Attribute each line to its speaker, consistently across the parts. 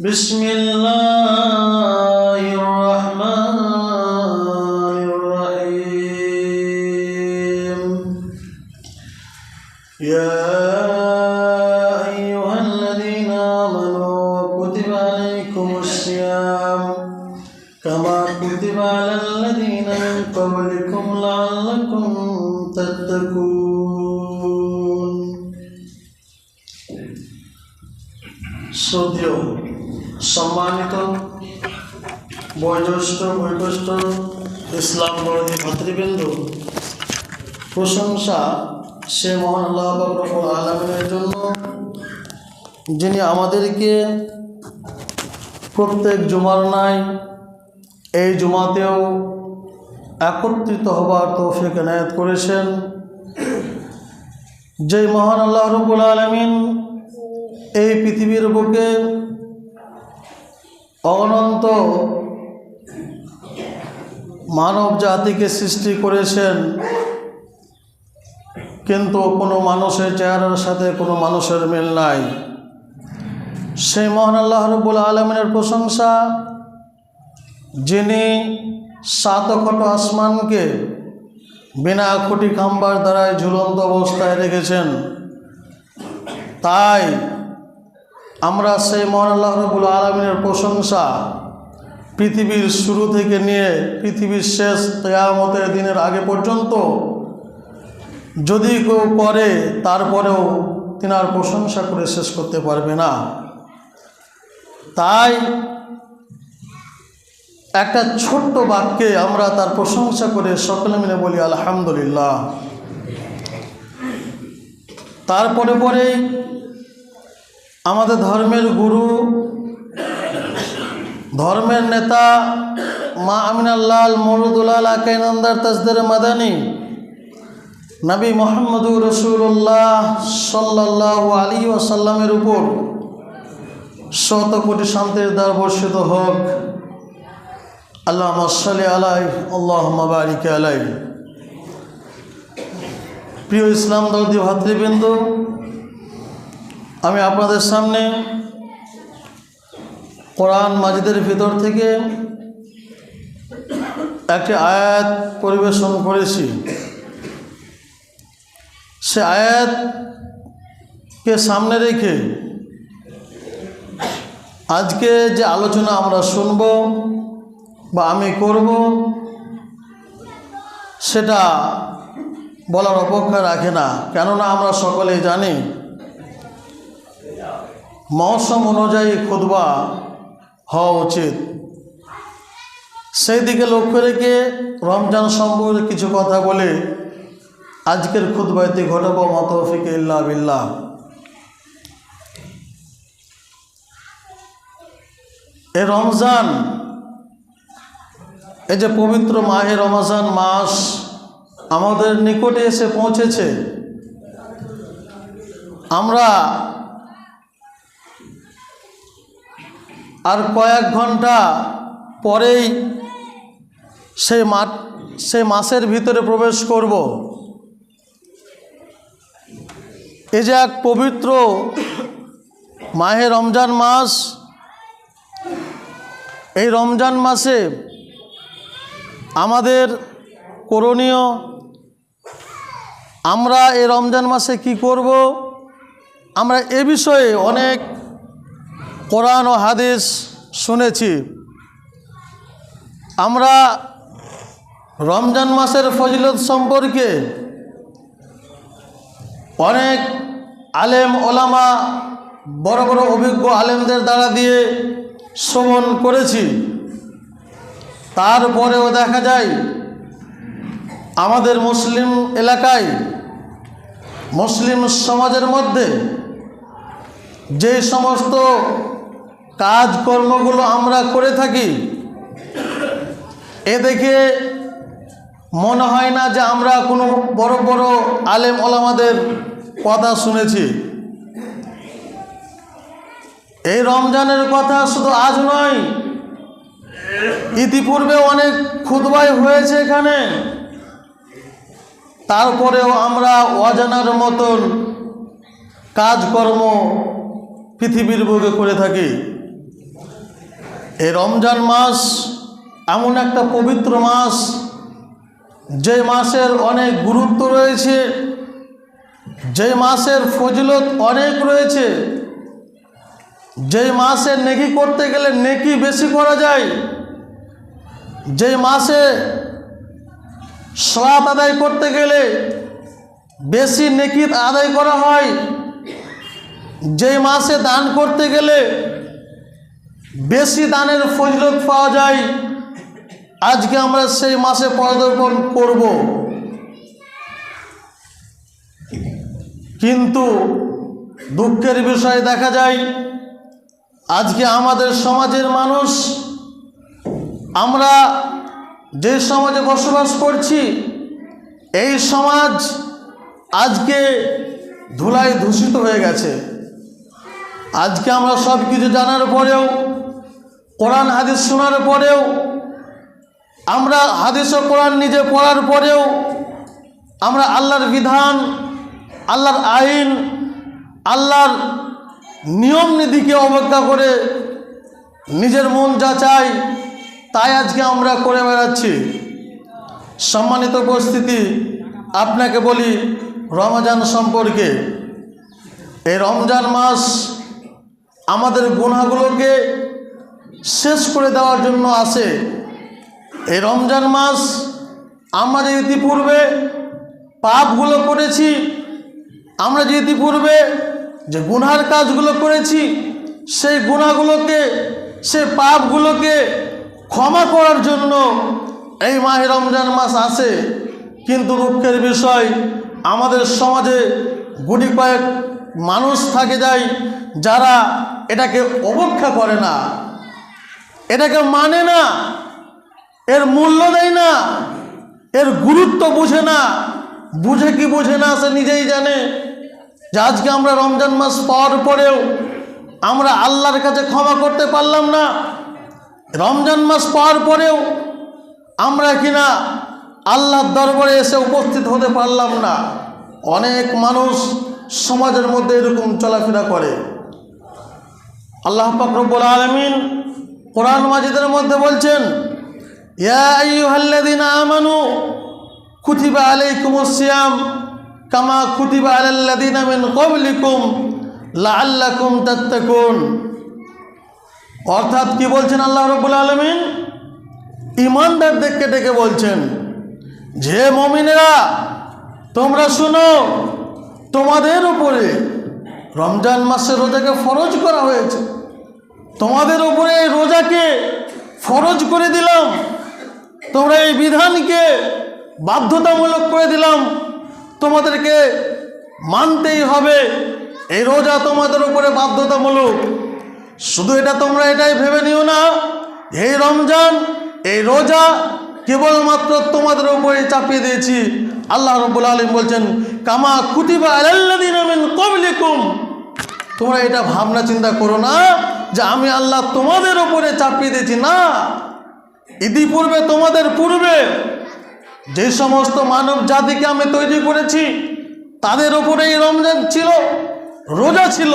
Speaker 1: بسم الله বয়োজ্যেষ্ঠ বৈকষ্ঠ ইসলাম বরদী ভাতৃবৃন্দ, প্রশংসা সে মহান আল্লাহ বাবুল আলমিনের জন্য, যিনি আমাদেরকে প্রত্যেক জুমার নাই, এই জুমাতেও একত্রিত হবার তৌফিক এনায়ত করেছেন। যেই মহান আল্লাহ রবুল আলমিন এই পৃথিবীর বুকে অনন্ত মানব জাতিকে সৃষ্টি করেছেন, কিন্তু কোনো মানুষের চেহারার সাথে কোনো মানুষের মিল নাই। সেই মহান আল্লাহ রব্বুল আলমিনের প্রশংসা, যিনি সাত খট আসমানকে বিনা খুঁটি খাম্বার দ্বারায় ঝুলন্ত অবস্থায় রেখেছেন, তাই আমরা সেই মহান আল্লাহ রবুল আলমিনের প্রশংসা পৃথিবীর শুরু থেকে নিয়ে পৃথিবীর শেষ কেয়ামতের দিনের আগে পর্যন্ত, যদি কেউ করে, তারপরেও তিনার প্রশংসা করে শেষ করতে পারবে না। তাই একটা ছোট্ট বাক্যে আমরা তার প্রশংসা করে সকলে মিলে বলি, আলহামদুলিল্লাহ। তারপরে পরেই আমাদের ধর্মের গুরু ধর্মের নেতা মা আমিনাল্লাল মরুদুল্লাহ কাইনন্দার তাজদের মাদানী। নবী মোহাম্মদুর রসুল্লাহ সাল্লাহ আলী ওয়াসাল্লামের উপর শত কোটি শান্তির দ্বার বর্ষিত হোক। আল্লাহ মাসালি আলাই আল্লাহ মাবারিক আলাই প্রিয় ইসলাম দর্দি ভাতৃবৃন্দ, আমি আপনাদের সামনে কোরআন মাজিদের ভিতর থেকে একটি আয়াত পরিবেশন করেছি। সে আয়াতকে সামনে রেখে আজকে যে আলোচনা আমরা শুনব বা আমি করব, সেটা বলার অপেক্ষা রাখে না। কেননা আমরা সকলেই জানি, মৌসুম অনুযায়ী খুদবা হওয়া উচিত। সেই দিকে লক্ষ্য রেখে রমজান সম্পর্কে কিছু কথা বলে আজকের খুদবাইতে ঘটাবো মতফিক ইল্লা বিল্লাহ। এ রমজান এই যে পবিত্র মাহে রমজান মাস আমাদের নিকটে এসে পৌঁছেছে। আমরা আর কয়েক ঘণ্টা পরেই সেই মাঠ সেই মাসের ভিতরে প্রবেশ করব। এ যে এক পবিত্র মাহে রমজান মাস, এই রমজান মাসে আমাদের করণীয়, আমরা এই রমজান মাসে কি করব? আমরা এ বিষয়ে অনেক কোরআন ও হাদিস শুনেছি। আমরা রমজান মাসের ফজিলত সম্পর্কে অনেক আলেম ওলামা, বড় বড় অভিজ্ঞ আলেমদের দ্বারা দিয়ে শ্রবণ করেছি। তারপরেও দেখা যায়, আমাদের মুসলিম এলাকায়, মুসলিম সমাজের মধ্যে যে সমস্ত কাজকর্মগুলো আমরা করে থাকি। এ দেখে মনে হয় না যে আমরা কোনো বড় বড় আলেম ওলামাদের কথা শুনেছি। এই রমজানের কথা শুধু আজ নয়, ইতিপূর্বে অনেক খুদবাই হয়েছে এখানে। তারপরেও আমরা অজানার মতন কাজকর্ম পৃথিবীর বুকে করে থাকি। এই রমজান মাস এমন একটা পবিত্র মাস, যে মাসের অনেক গুরুত্ব রয়েছে, যে মাসের ফজিলত অনেক রয়েছে, যে মাসে নেকি করতে গেলে নেকি বেশি করা যায়, যে মাসে সলাত আদায় করতে গেলে বেশি নেকি আদায় করা হয়, যে মাসে দান করতে গেলে বেশি দানের ফজলত পাওয়া যায়। আজকে আমরা সেই মাসে পদার্পণ করব। কিন্তু দুঃখের বিষয় দেখা যায়, আজকে আমাদের সমাজের মানুষ, আমরা যে সমাজে বসবাস করছি, এই সমাজ আজকে ধুলায় দূষিত হয়ে গেছে। আজকে আমরা সব কিছু জানার পরেও কোরআন হাদিস শোনার পরেও, আমরা হাদিস ও কোরআন নিজে পড়ার পরেও, আমরা আল্লাহর বিধান, আল্লাহর আইন, আল্লাহর নিয়ম নীতিকে অবজ্ঞা করে নিজের মন যা চাই, তাই আজকে আমরা করে বেড়াচ্ছি। সম্মানিত উপস্থিতি, আপনাকে বলি রমজান সম্পর্কে। এই রমজান মাস আমাদের গুণাগুলোকে শেষ করে দেওয়ার জন্য আসে এই রমজান মাস আমরা যে ইতিপূর্বে পাপগুলো করেছি, আমরা যে ইতিপূর্বে যে গুনহার কাজগুলো করেছি, সেই গুণাগুলোকে সেই পাপগুলোকে ক্ষমা করার জন্য এই মাহে রমজান মাস আসে কিন্তু দুঃখের বিষয়, আমাদের সমাজে গুটি কয়েক মানুষ থাকে যায়, যারা এটাকে অবজ্ঞা করে না। এটাকে মানে না, এর মূল্য দেয় না, এর গুরুত্ব বুঝে না। বুঝে কি বুঝে না সে নিজেই জানে। যে আজকে আমরা রমজান মাস পাওয়ার পরেও আমরা আল্লাহর কাছে ক্ষমা করতে পারলাম না। রমজান মাস পাওয়ার পরেও আমরা কিনা আল্লাহর দরবারে এসে উপস্থিত হতে পারলাম না। অনেক মানুষ সমাজের মধ্যে এরকম চলাফেরা করে। আল্লাহ পাকরবুল আলমিন কোরআন মাজিদের মধ্যে বলছেন আমানু কামা মিন তাত্তাকুন। অর্থাৎ কি বলছেন আল্লাহ রাব্বুল আলামিন? ইমানদারদেরকে ডেকে বলছেন যে মমিনেরা, তোমরা শুনো, তোমাদের উপরে রমজান মাসের রোজাকে ফরজ করা হয়েছে। তোমাদের উপরে এই রোজাকে ফরজ করে দিলাম। তোমরা এই বিধানকে বাধ্যতামূলক করে দিলাম। তোমাদেরকে মানতেই হবে। এই রোজা তোমাদের উপরে বাধ্যতামূলক। শুধু এটা তোমরা এটাই ভেবে নিও না। এই রমজান, এই রোজা কেবলমাত্র তোমাদের উপরে চাপিয়ে দিয়েছি। আল্লাহ রব্বুল আলম বলছেন, কামা আলাল্লাদিন মিন কবলিকুম তোমরা এটা ভাবনা চিন্তা করো না যে আমি আল্লাহ তোমাদের উপরে চাপিয়ে দিয়েছি। না। ইতিপূর্বে তোমাদের পূর্বে যে সমস্ত মানব জাতিকে আমি তৈরি করেছি, তাদের উপরে এই রমজান ছিল, রোজা ছিল।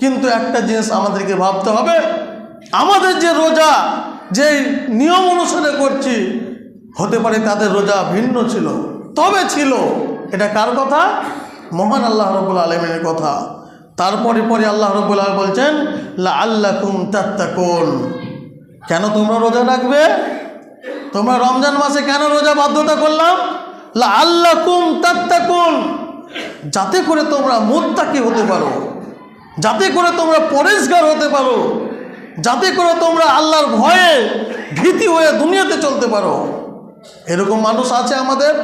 Speaker 1: কিন্তু একটা জিনিস আমাদেরকে ভাবতে হবে, আমাদের যে রোজা, যে নিয়ম অনুসারে করছি, হতে পারে তাদের রোজা ভিন্ন ছিল, তবে ছিল। এটা কার কথা? মহান আল্লাহ রবুল আলমিনের কথা। তারপরে পরে আল্লাহ রবুল আলম বলছেন লা আল্লাহ কুম তাত্তাকুন। কেন তোমরা রোজা রাখবে? তোমরা রমজান মাসে কেন রোজা বাধ্যতা করলাম? আল্লাহ কুম তাত্তাকুন। যাতে করে তোমরা মোত্তাকি হতে পারো, যাতে করে তোমরা পরেশগার হতে পারো, যাতে করে তোমরা আল্লাহর ভয়ে ভীতি হয়ে দুনিয়াতে চলতে পারো। এরকম মানুষ আছে আমাদের।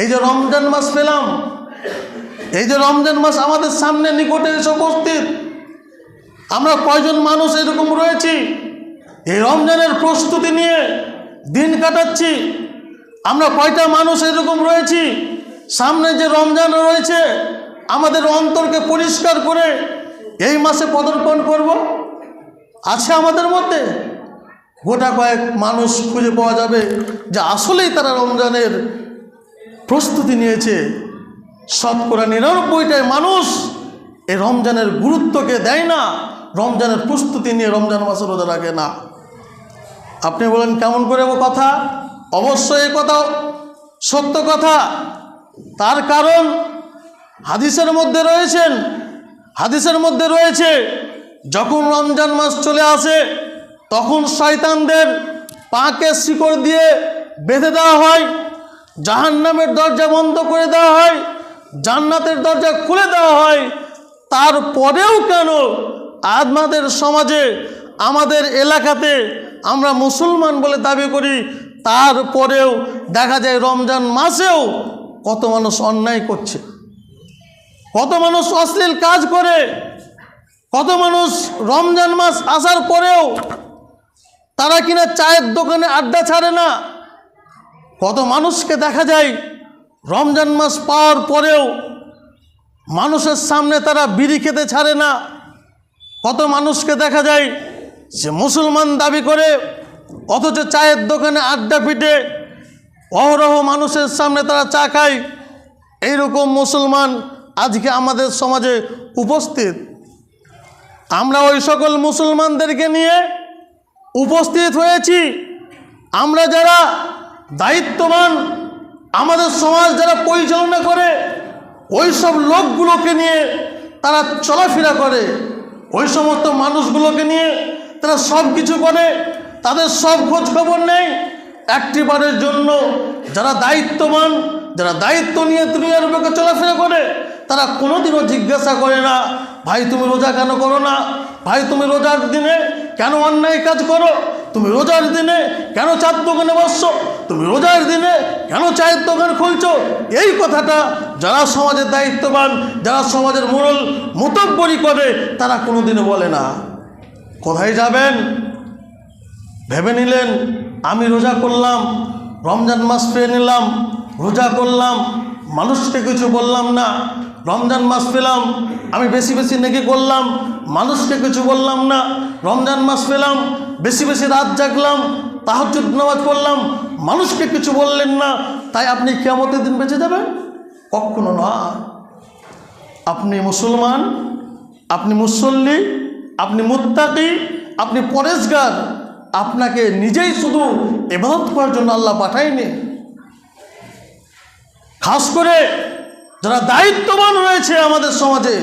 Speaker 1: এই যে রমজান মাস পেলাম এই যে রমজান মাস আমাদের সামনে নিকটে এসে উপস্থিত। আমরা কয়জন মানুষ এরকম রয়েছি? এই রমজানের প্রস্তুতি নিয়ে দিন কাটাচ্ছি। আমরা কয়টা মানুষ এরকম রয়েছি? সামনে যে রমজান রয়েছে, আমাদের অন্তরকে পরিষ্কার করে এই মাসে পদার্পণ করব। আছে আমাদের মধ্যে? গোটা কয়েক মানুষ খুঁজে পাওয়া যাবে যে আসলেই তারা রমজানের প্রস্তুতি নিয়েছে। শতকরা নিরানব্বইটাই মানুষ এই রমজানের গুরুত্বকে দেয় না, রমজানের প্রস্তুতি নিয়ে রমজান মাসে রোজা রাখে না। আপনি বলেন, কেমন করে ও কথা? অবশ্যই এই কথা, সত্য কথা। তার কারণ হাদিসের মধ্যে রয়েছেন, হাদিসের মধ্যে রয়েছে, যখন রমজান মাস চলে আসে, তখন শয়তানদের পাকে শিকড় দিয়ে বেঁধে দেওয়া হয়, জাহান্নামের দরজা বন্ধ করে দেওয়া হয় জান্নাতের দরজা খুলে দেওয়া হয়। তারপরেও কেন আমাদের সমাজে, আমাদের এলাকাতে আমরা মুসলমান বলে দাবি করি তারপরেও দেখা যায় রমজান মাসেও কত মানুষ অন্যায় করছে। কত মানুষ অশ্লীল কাজ করে, কত মানুষ রমজান মাস আসার পরেও তারা কিনা চায়ের দোকানে আড্ডা ছাড়ে না। কত মানুষকে দেখা যায় রমজান মাস পাওয়ার পরেও মানুষের সামনে তারা বিড়ি খেতে ছাড়ে না। কত মানুষকে দেখা যায় যে মুসলমান দাবি করে, অথচ চায়ের দোকানে আড্ডা পিটে, অহরহ মানুষের সামনে তারা চা খায়। এইরকম মুসলমান আজকে আমাদের সমাজে উপস্থিত। আমরা ওই সকল মুসলমানদেরকে নিয়ে উপস্থিত হয়েছি। আমরা যারা দায়িত্ববান আমাদের সমাজ যারা পরিচালনা করে ওই সব লোকগুলোকে নিয়ে তারা চলাফেরা করে, ওই সমস্ত মানুষগুলোকে নিয়ে তারা সব কিছু করে, তাদের সব খোঁজ খবর নেই। একটিবারের জন্য যারা দায়িত্ববান, যারা দায়িত্ব নিয়ে দুনিয়ার বুকে চলাফেরা করে তারা কোনোদিনও জিজ্ঞাসা করে না, ভাই, তুমি রোজা কেন করো না? ভাই, তুমি রোজার দিনে কেন অন্যায় কাজ করো? তুমি রোজার দিনে কেন চার দোকানে বসছো? তুমি রোজার দিনে কেন চায়ের দোকান খুলছো? এই কথাটা যারা সমাজের দায়িত্ববান, যারা সমাজের মোড়ল, মোতব্বরি করে, তারা কোনোদিনও বলে না। কোথায় যাবেন? ভেবে নিলেন, আমি রোজা করলাম, রমজান মাস পেয়ে নিলাম, রোজা করলাম, মানুষকে কিছু বললাম না। রমজান মাস পেলাম, আমি বেশি বেশি নেকি করলাম, মানুষকে কিছু বললাম না। রমজান মাস পেলাম, বেশি বেশি রাত জাগলাম তাহাজুদ নামাজ পড়লাম, মানুষকে কিছু বললেন না। তাই আপনি কেমতের দিন বেঁচে যাবেন? কখনো না। আপনি মুসলমান, আপনি মুসল্লি, আপনি মুত্তাকি, আপনি পরেশগার, আপনাকে নিজেই শুধু এবাদত করার জন্য আল্লাহ পাঠায়নি। খাস করে যারা দায়িত্ববান রয়েছে আমাদের সমাজে,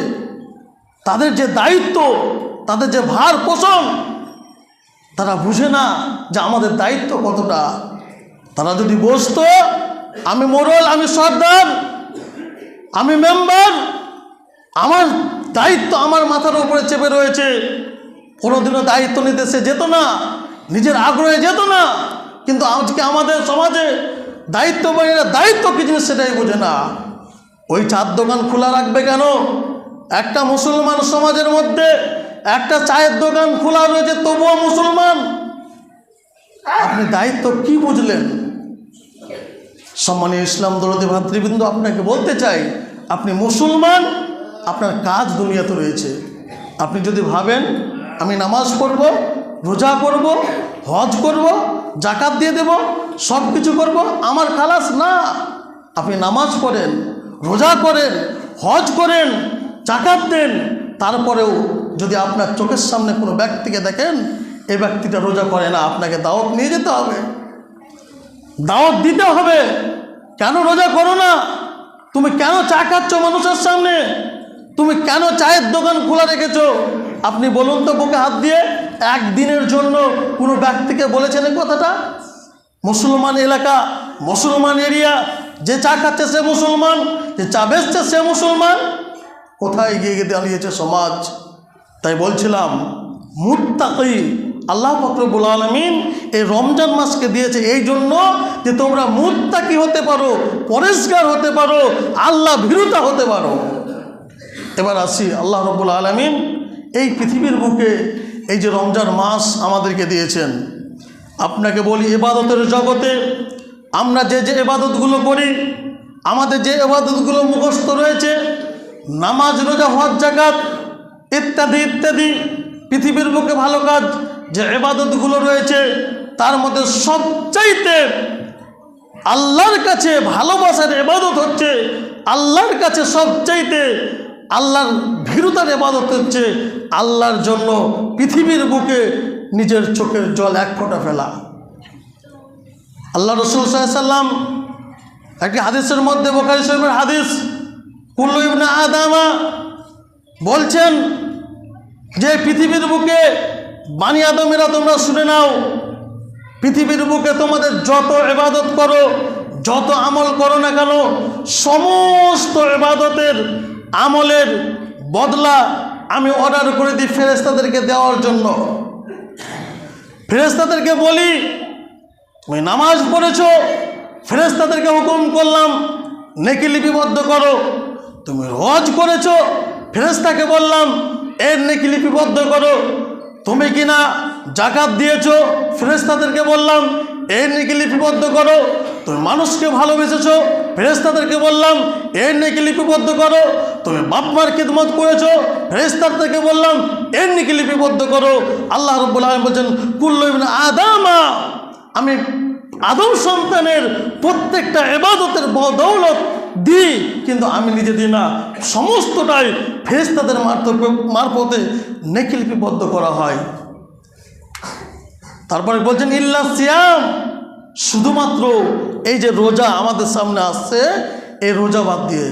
Speaker 1: তাদের যে দায়িত্ব, তাদের যে ভার পোষণ, তারা বুঝে না যে আমাদের দায়িত্ব কতটা। তারা যদি বসতো আমি মোরল, আমি সর্দার, আমি মেম্বার, আমার দায়িত্ব আমার মাথার উপরে চেপে রয়েছে, কোনোদিনও দায়িত্ব নিতে সে যেত না, নিজের আগ্রহে যেত না, কিন্তু আজকে আমাদের সমাজে দায়িত্ববাহীরা দায়িত্ব কি জিনিস সেটাই বোঝে না। ওই চার দোকান খোলা রাখবে কেন? একটা মুসলমান সমাজের মধ্যে একটা চায়ের দোকান খোলা রয়েছে, তবুও মুসলমান। আপনি দায়িত্ব কি বুঝলেন? সম্মানীয় ইসলাম দরদি ভাতৃবৃন্দ, আপনাকে বলতে চাই, আপনি মুসলমান, আপনার কাজ দুনিয়াতে রয়েছে। আপনি যদি ভাবেন, আমি নামাজ পড়ব, রোজা করব হজ করব, জাকাত দিয়ে দেব সব কিছু করব, আমার খালাস না। আপনি নামাজ পড়েন রোজা করেন, হজ করেন জাকাত দেন, তারপরেও যদি আপনার চোখের সামনে কোনো ব্যক্তিকে দেখেন এই ব্যক্তিটা রোজা করে না, আপনাকে দাওয়াত নিয়ে যেতে হবে। দাওয়াত দিতে হবে। কেন রোজা করো না? তুমি কেন চা খাচ্ছ মানুষের সামনে? তুমি কেন চায়ের দোকান খোলা রেখেছো? আপনি বলুন তো বুকে হাত দিয়ে, একদিনের জন্য কোনো ব্যক্তিকে বলেছেন এই কথাটা? মুসলমান এলাকা, মুসলমান এরিয়া যে চা খাচ্ছে সে মুসলমান, যে চা বেচছে সে মুসলমান, কোথায় গিয়ে গিয়ে দাঁড়িয়েছে সমাজ? তাই বলছিলাম, মুত্তাকি, আল্লাহ ফকরবুল আলমিন এই রমজান মাসকে দিয়েছে এই জন্য যে তোমরা মুত্তাকি হতে পারো, পরিষ্কার হতে পারো, আল্লাহ ভীরুতা হতে পারো। এবার আসি, আল্লাহ রব্বুল আলমিন এই পৃথিবীর বুকে এই যে রমজান মাস আমাদেরকে দিয়েছেন। আপনাকে বলি, এবাদতের জগতে আমরা যে যে এবাদতগুলো করি, আমাদের যে এবাদতগুলো মুখস্থ রয়েছে, নামাজ, রোজা, হজ জাকাত ইত্যাদি ইত্যাদি, পৃথিবীর বুকে ভালো কাজ যে এবাদতগুলো রয়েছে, তার মধ্যে সবচাইতে আল্লাহর কাছে ভালোবাসার এবাদত হচ্ছে, আল্লাহর কাছে সবচাইতে আল্লাহর ভীরুতার এবাদত হচ্ছে আল্লাহর জন্য পৃথিবীর বুকে নিজের চোখের জল এক ফোঁটা ফেলা। আল্লাহ রসুল সাল্লাম একটি হাদিসের মধ্যে বোখারি শরীফের হাদিস, কুল্লু ইবনা আদামা বলছেন যে পৃথিবীর বুকে বানি আদমেরা তোমরা শুনে নাও, পৃথিবীর বুকে তোমাদের যত এবাদত করো, যত আমল করো না কেন, সমস্ত এবাদতের আমলের বদলা আমি অর্ডার করে দিই ফেরেস্তাদেরকে দেওয়ার জন্য। ফেরেস্তাদেরকে বলি তুমি নামাজ পড়েছ ফেরেস্তাদেরকে হুকুম করলাম, নেকি লিপিবদ্ধ করো। তুমি হজ করেছ ফেরেস্তাকে বললাম, এর নেকি লিপিবদ্ধ করো। তুমি কিনা জাকাত দিয়েছ ফেরেস্তাদেরকে বললাম, এর নেকি লিপিবদ্ধ করো। তুমি মানুষকে ভালোবেসেছো ফেরেস্তাদেরকে বললাম, এর নেকি লিপিবদ্ধ করো। তুমি বাপমার খিদমত করেছ ফেরেস্তাদেরকে বললাম, এর নেকি লিপিবদ্ধ করো। আল্লাহ রব্বুল আলম বলছেন, কুল্লু ইবনে আদামা আমি আদম সন্তানের প্রত্যেকটা এবাদতের বদৌলত দিই, কিন্তু আমি নিজে দিই না। সমস্তটাই ফেরেস্তাদের মারফতে মারফতে নেকিলিপিবদ্ধ করা হয়। তারপরে বলছেন, ইল্লা সিয়াম। শুধুমাত্র এই যে রোজা আমাদের সামনে আসছে, এই রোজা বাদ দিয়ে।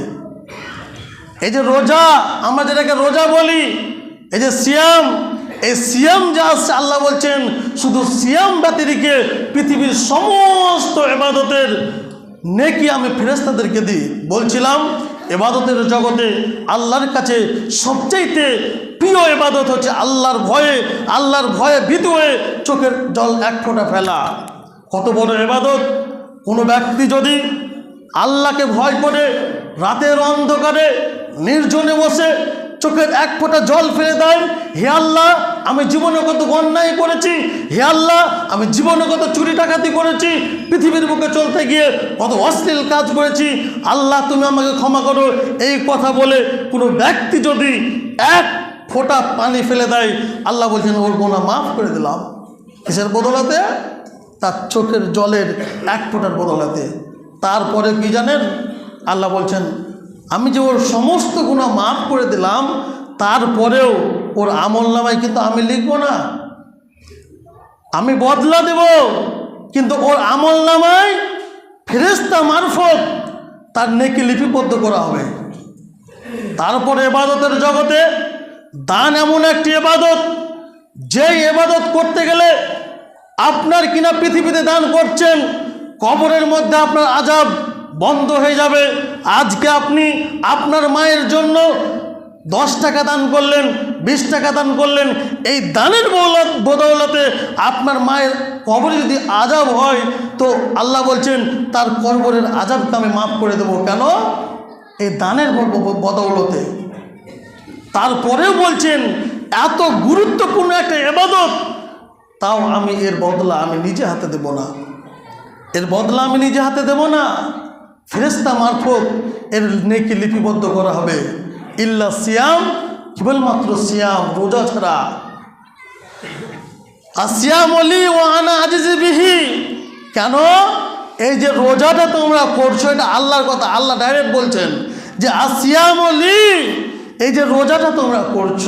Speaker 1: এই যে রোজা, আমরা যেটাকে রোজা বলি, এই যে সিয়াম এই সিয়াম যা আসছে আল্লাহ বলছেন, শুধু সিয়াম ব্যতিরিকে পৃথিবীর সমস্ত এবাদতের নেকি আমি ফেরেস্তাদেরকে দিই। বলছিলাম এবাদতের জগতে আল্লাহর কাছে সবচাইতে প্রিয় এবাদত হচ্ছে আল্লাহর ভয়ে আল্লাহর ভয়ে ভীত হয়ে চোখের জল এক ফোঁটা ফেলা। কত বড় এবাদত কোনো ব্যক্তি যদি আল্লাহকে ভয় করে, রাতের অন্ধকারে, নির্জনে বসে চোখের এক ফোঁটা জল ফেলে দেয়, হে আল্লাহ আমি জীবনে কত অন্যায় করেছি? হে আল্লাহ, আমি জীবনে কত চুরি ডাকাতি করেছি? পৃথিবীর বুকে চলতে গিয়ে কত অশ্লীল কাজ করেছি? আল্লাহ, তুমি আমাকে ক্ষমা করো। এই কথা বলে কোনো ব্যক্তি যদি এক ফোঁটা পানি ফেলে দেয়, আল্লাহ বলছেন, ওর গোনা মাফ করে দিলাম। কিসের বদলাতে? তার চোখের জলের এক ফোঁটার বদলাতে। তারপরে কি জানেন? আল্লাহ বলছেন, আমি যে ওর সমস্ত গুণা মাফ করে দিলাম, তারপরেও ওর আমল নামায় কিন্তু আমি লিখব না। আমি বদলা দেব। কিন্তু ওর আমল নামায় ফেরেস্তা মারফত তার নেকি লিপিবদ্ধ করা হবে। তারপরে এবাদতের জগতে দান এমন একটি এবাদত, যেই এবাদত করতে গেলে আপনার কিনা পৃথিবীতে দান করছেন, কবরের মধ্যে আপনার আজাব বন্ধ হয়ে যাবে। আজকে আপনি আপনার মায়ের জন্য দশ টাকা দান করলেন বিশ টাকা দান করলেন, এই দানের বৌলত বদৌলতে আপনার মায়ের কবরে যদি আজাব হয়, তো আল্লাহ বলছেন, তার কবরের আজাবকে আমি মাফ করে দেবো। কেন? এই দানের বদৌলতে। তারপরেও বলছেন, এত গুরুত্বপূর্ণ একটা এবাদত তাও আমি এর বদলা আমি নিজে হাতে দেব না। এর বদলা আমি নিজে হাতে দেব না। ফেরেস্তা মারফত এর নেকি লিপিবদ্ধ করা হবে। ইল্লা সিয়াম কেবলমাত্র সিয়াম, রোজা ছাড়া। আর সিয়াম অলি ও আনা আজিজি বিহি। কেন? এই যে রোজাটা তোমরা করছ, এটা আল্লাহর কথা, আল্লাহ ডাইরেক্ট বলছেন যে আসিয়াম অলি, এই যে রোজাটা তোমরা করছ,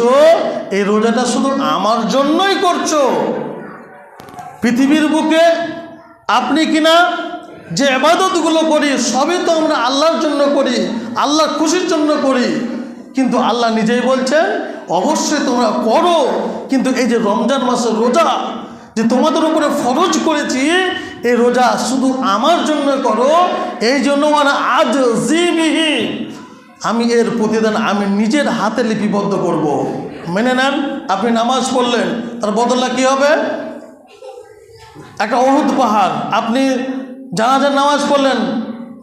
Speaker 1: এই রোজাটা শুধু আমার জন্যই করছ। পৃথিবীর বুকে আপনি কিনা যে আবাদতগুলো করি, সবই তো আমরা আল্লাহর জন্য করি, আল্লাহর খুশির জন্য করি। কিন্তু আল্লাহ নিজেই বলছেন, অবশ্যই তোমরা করো। কিন্তু এই যে রমজান মাসের রোজা, যে তোমাদের উপরে ফরজ করেছি, এই রোজা শুধু আমার জন্য করো, এই জন্য মানে আজ জিবিহি, আমি এর প্রতিদান আমি নিজের হাতে লিপিবদ্ধ করব। মেনে নেন, আপনি নামাজ পড়লেন, তার বদলা কি হবে? একটা অহুদ পাহাড়, আপনি জানাজার নামাজ পড়লেন,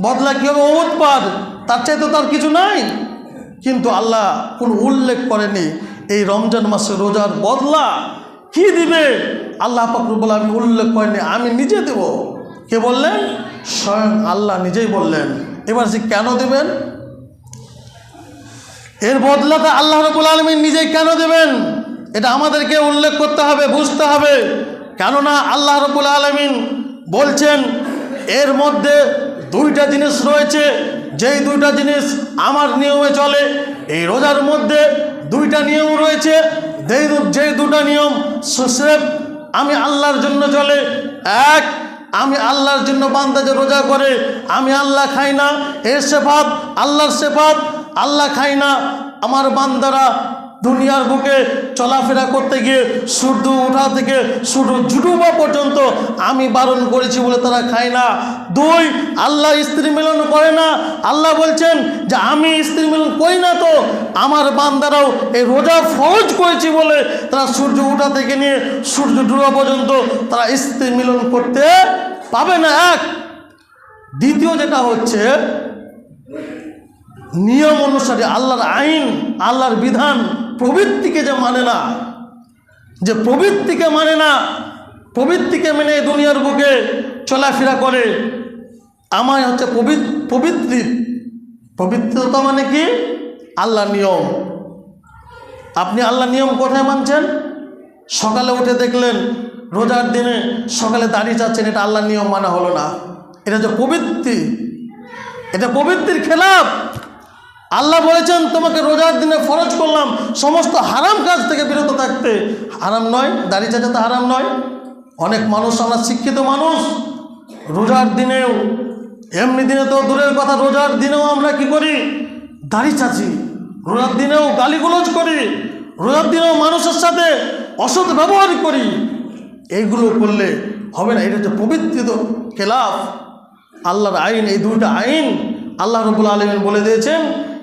Speaker 1: বদলা কী হবে অহুদ পাহাড়? তার চাইতে তার কিছু নাই। কিন্তু আল্লাহ কোন উল্লেখ করেনি, এই রমজান মাসে রোজার বদলা কি দিবে? আল্লাহ পাকরুবুল আমি উল্লেখ করেনি, আমি নিজে দেব। কে বললেন? স্বয়ং আল্লাহ নিজেই বললেন। এবার সে কেন দেবেন? এর বদলাটা আল্লাহ রবুল আলমিন নিজেই কেন দেবেন? এটা আমাদেরকে উল্লেখ করতে হবে, বুঝতে হবে। কেননা আল্লাহ রবুল আলমিন বলছেন, এর মধ্যে দুইটা জিনিস রয়েছে, যেই দুইটা জিনিস আমার নিয়মে চলে। এই রোজার মধ্যে দুইটা নিয়ম রয়েছে, যেই যেই দুটা নিয়ম সুসেফ আমি আল্লাহর জন্য চলে। এক, আমি আল্লাহর জন্য বান্দা যে রোজা করে, আমি আল্লাহ খাই না। এর সেফাত, আল্লাহর সেফাত, আল্লাহ খাই না। আমার বান্দারা দুনিয়ার বুকে চলাফেরা করতে গিয়ে সূর্য উঠা থেকে সূর্য জুটুবা পর্যন্ত আমি বারণ করেছি বলে তারা খায় না। দুই আল্লাহ স্ত্রী মিলন করে না। আল্লাহ বলছেন যে, আমি স্ত্রী মিলন করি না তো। আমার বান্দারাও এই রোজা ফরজ করেছি বলে তারা সূর্য উঠা থেকে নিয়ে সূর্য ডুবা পর্যন্ত তারা স্ত্রী মিলন করতে পাবে না। এক, দ্বিতীয় যেটা হচ্ছে, নিয়ম অনুসারে আল্লাহর আইন, আল্লাহর বিধান প্রবৃত্তিকে যে মানে না, যে প্রবৃত্তিকে মানে না, প্রবৃত্তিকে মেনে দুনিয়ার বুকে চলাফেরা করে আমার হচ্ছে পবিত্রি পবিত্রতা মানে কি? আল্লাহ নিয়ম। আপনি আল্লাহ নিয়ম কোথায় মানছেন? সকালে উঠে দেখলেন, রোজার দিনে সকালে দাঁড়িয়ে যাচ্ছেন, এটা আল্লাহ নিয়ম মানা হলো না। এটা যে প্রবৃত্তি, এটা প্রবৃত্তির খেলাফ আল্লাহ বলেছেন, তোমাকে রোজার দিনে ফরজ করলাম। সমস্ত হারাম কাজ থেকে বিরত থাকতে। হারাম নয়, দাড়ি চাচাতে হারাম নয়। অনেক মানুষ, আমরা শিক্ষিত মানুষ, রোজার দিনেও, এমনি দিনে তো দূরের কথা, রোজার দিনেও আমরা কি করি? দাড়ি চাচি। রোজার দিনেও গালিগুলোজ করি। রোজার দিনেও মানুষের সাথে অসৎ ব্যবহার করি। এইগুলো করলে হবে না, এটা হচ্ছে পবিত্রিত খেলাফ। আল্লাহর আইন, এই দুইটা আইন আল্লাহ রবুল আলমিন বলে দিয়েছেন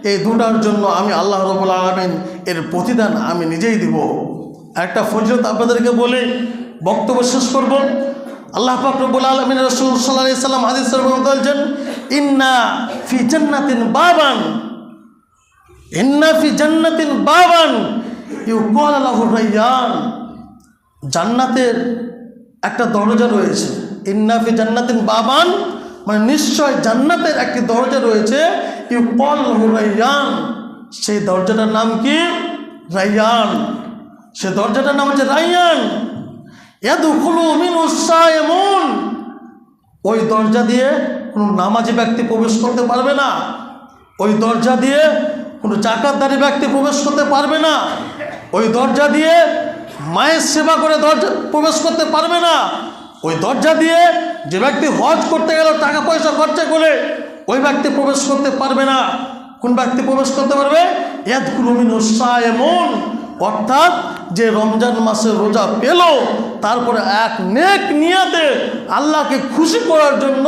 Speaker 1: এই দুটার জন্য আমি আল্লাহ রবুল আলমিন এর প্রতিদান আমি নিজেই দিব। একটা ফজরত আপনাদেরকে বলে বক্তব্য শেষ করব। আল্লাহ পাক রব্বুল আলমিন রসুল সাল্লাহ সাল্লাম হাদিস বলছেন ইন্না ফি জান্নাতিন বাবান। ইন্না ফি জান্নাতিন বাবান। ইউ কল আল্লাহ রাইয়ান জান্নাতের একটা দরজা রয়েছে। ইন্নাফি জান্নাতিন বাবান? মানে নিশ্চয় জান্নাতের একটি দরজা রয়েছে। ইউ পল রাইয়ান সেই দরজাটার নাম কি? রাইয়ান। সে দরজাটার নাম হচ্ছে রাইয়ান। এদুকুলু মিন এমন ওই দরজা দিয়ে কোনো নামাজি ব্যক্তি প্রবেশ করতে পারবে না। ওই দরজা দিয়ে কোনো জাকাতদারি ব্যক্তি প্রবেশ করতে পারবে না। ওই দরজা দিয়ে মায়ের সেবা করে দরজা প্রবেশ করতে পারবে না। ওই দরজা দিয়ে যে ব্যক্তি হজ করতে গেল, টাকা পয়সা খরচা করে ওই ব্যক্তি প্রবেশ করতে পারবে না। কোন ব্যক্তি প্রবেশ করতে পারবে? এমন অর্থাৎ যে রমজান মাসে রোজা পেল, তারপরে এক নেক নিয়াতে আল্লাহকে খুশি করার জন্য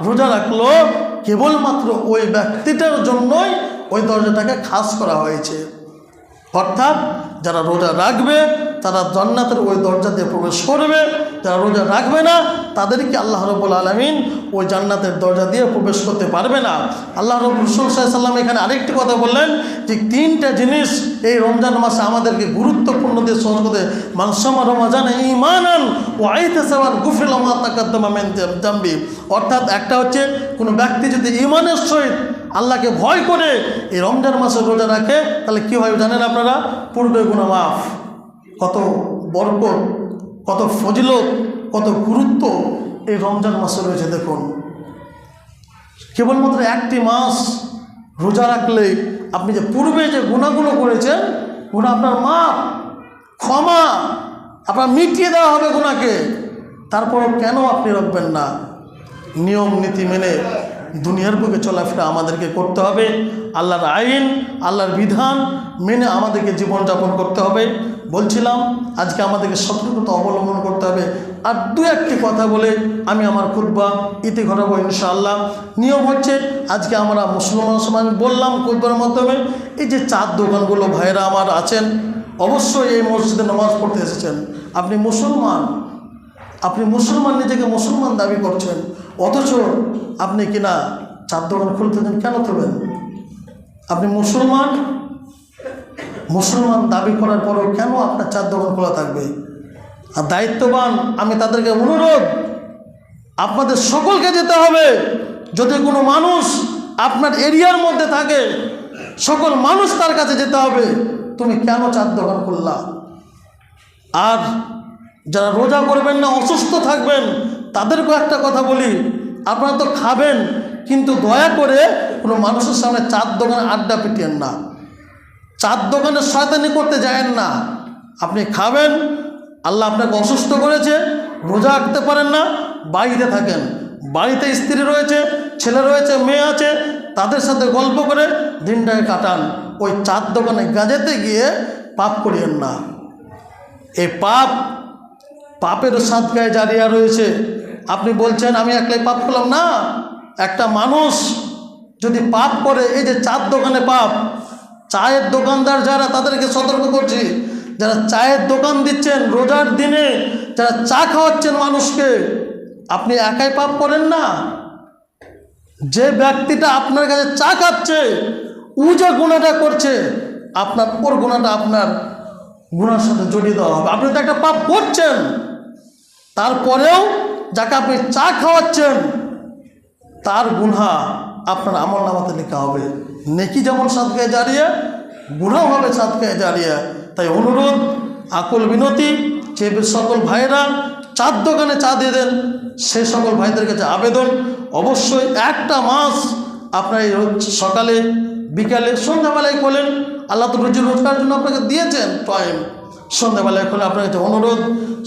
Speaker 1: রোজা রাখল, কেবলমাত্র ওই ব্যক্তিটার জন্যই ওই দরজাটাকে খাস করা হয়েছে। অর্থাৎ যারা রোজা রাখবে, তারা জান্নাতের ওই দরজা দিয়ে প্রবেশ করবে। যারা রোজা রাখবে না, তাদেরকে আল্লাহ রবুল আলমিন ওই জান্নাতের দরজা দিয়ে প্রবেশ করতে পারবে না। আল্লাহ রসুল সাল্লাম এখানে আরেকটি কথা বললেন যে, তিনটা জিনিস এই রমজান মাসে আমাদেরকে গুরুত্বপূর্ণ দিয়ে সহজ করতে মানসামা রমাজান ইমানান ও আইতে সাবান গুফিল জাম্বি। অর্থাৎ একটা হচ্ছে, কোনো ব্যক্তি যদি ইমানের সহিত আল্লাহকে ভয় করে এই রমজান মাসে রোজা রাখে, তাহলে কী হয় জানেন আপনারা? পূর্বে গুণা মাফ। কত বরকত, কত ফজিলত, কত গুরুত্ব এই রমজান মাসে রয়েছে, দেখুন। কেবলমাত্র একটি মাস রোজা রাখলে আপনি যে পূর্বে যে গুণাগুলো করেছেন গুণা আপনার মা ক্ষমা, আপনার মিটিয়ে দেওয়া হবে গুণাকে তারপর কেন আপনি রাখবেন না? নিয়ম, নীতি মেনে দুনিয়ার বুকে চলাফেরা আমাদেরকে করতে হবে। আল্লাহর আইন, আল্লাহর বিধান মেনে আমাদেরকে জীবনযাপন করতে হবে। বলছিলাম, আজকে আমাদেরকে সতর্কতা অবলম্বন করতে হবে। আর দু একটি কথা বলে আমি আমার খুদ্া ইতি ঘটাবো ইনশাআল্লাহ। নিয়ম হচ্ছে, আজকে আমরা মুসলমান সমাজ বললাম খুদ্বার মাধ্যমে, এই যে চার দোকানগুলো ভাইরা আমার আছেন, অবশ্যই এই মসজিদে নামাজ পড়তে এসেছেন। আপনি মুসলমান আপনি মুসলমান নিজেকে মুসলমান দাবি করছেন। অথচ আপনি কিনা চার দোকান খুলতে দেন? কেন তুলবেন আপনি মুসলমান? মুসলমান দাবি করার পরেও কেন আপনার চার দোকান খোলা থাকবে? আর দায়িত্ববান, আমি তাদেরকে অনুরোধ, আপনাদের সকলকে যেতে হবে। যদি কোনো মানুষ আপনার এরিয়ার মধ্যে থাকে, সকল মানুষ তার কাছে যেতে হবে, তুমি কেন চার দোকান করলা আর যারা রোজা করবেন না, অসুস্থ থাকবেন তাদেরকেও একটা কথা বলি, আপনারা তো খাবেন, কিন্তু দয়া করে কোনো মানুষের সামনে চার দোকানে আড্ডা পিটিয়েন না। চার দোকানে শয়তানি করতে যায়েন না। আপনি খাবেন, আল্লাহ আপনাকে অসুস্থ করেছে, রোজা রাখতে পারেন না, বাড়িতে থাকেন। বাড়িতে স্ত্রী রয়েছে, ছেলে রয়েছে, মেয়ে আছে, তাদের সাথে গল্প করে দিনটাকে কাটান। ওই চার দোকানে গাজেতে গিয়ে পাপ করিয়েন না। এই পাপ, পাপের সাদগায় জারিয়া রয়েছে। আপনি বলছেন, আমি একলাই পাপ করলাম? না, একটা মানুষ যদি পাপ করে, এই যে চার দোকানে পাপ, চায়ের দোকানদার যারা, তাদেরকে সতর্ক করছি, যারা চায়ের দোকান দিচ্ছেন, রোজার দিনে যারা চা খাওয়াচ্ছেন মানুষকে, আপনি একাই পাপ করেন না। যে ব্যক্তিটা আপনার কাছে চা খাচ্ছে উ যে গুণাটা করছে, আপনার, ওর গুণাটা আপনার গুণার সাথে জড়িয়ে দেওয়া হবে। আপনি তো একটা পাপ করছেন। তারপরেও যাকে আপনি চা খাওয়াচ্ছেন, তার গুনহা আপনার আমল নামাতে লেখা হবে। নেকি যেমন সাদকায় জারিয়ে গুণাও হবে সাদকায় জারিয়ে। তাই অনুরোধ, আকুল বিনতি, যে সকল ভাইরা চার দোকানে চা দিয়ে দেন সেই সকল ভাইদের কাছে আবেদন। অবশ্যই একটা মাস আপনার এই সকালে, বিকালে, সন্ধ্যাবেলায় খোলেন। আল্লাহ তো রুজি রোজগার জন্য আপনাকে দিয়েছেন টাইম সন্ধ্যাবেলায় খোলে আপনার কাছে অনুরোধ,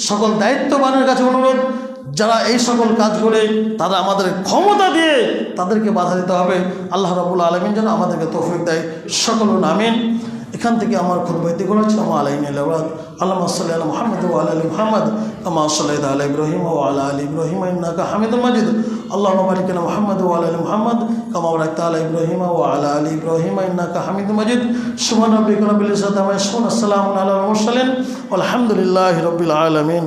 Speaker 1: সকল দায়িত্ববানের কাছে অনুরোধ। যারা এই সকল কাজ করে, তারা আমাদের ক্ষমতা দিয়ে তাদেরকে বাধা দিতে হবে। আল্লাহ রাবুল আলমিন যেন আমাদেরকে তৌফিক দেয়। সকল নামিন এখান থেকে আমার খুব বৈদিক করেছে আমা আলাইন আলাদ আল্লাহ সাল্লাহ মোহাম্মদ ও আলী মোহাম্মদ। আমা সাল্লাহ আল ইব্রাহিম ও আলা আলী ইব্রাহিম ইন্নাকা হামিদুল মাজিদ। আল্লাহ বারিকানা মোহাম্মদ ও আলী মোহাম্মদ। কামা বারাকতা আলা ইব্রাহিম ও আলা আলী ইব্রাহিম ইন্নাকা হামিদুল মাজিদ। সুবহান রাব্বিকা ইয়াসিফুন আসসালামু আলা আল মুরসালিন আলহামদুলিল্লাহি রাব্বিল আলামিন।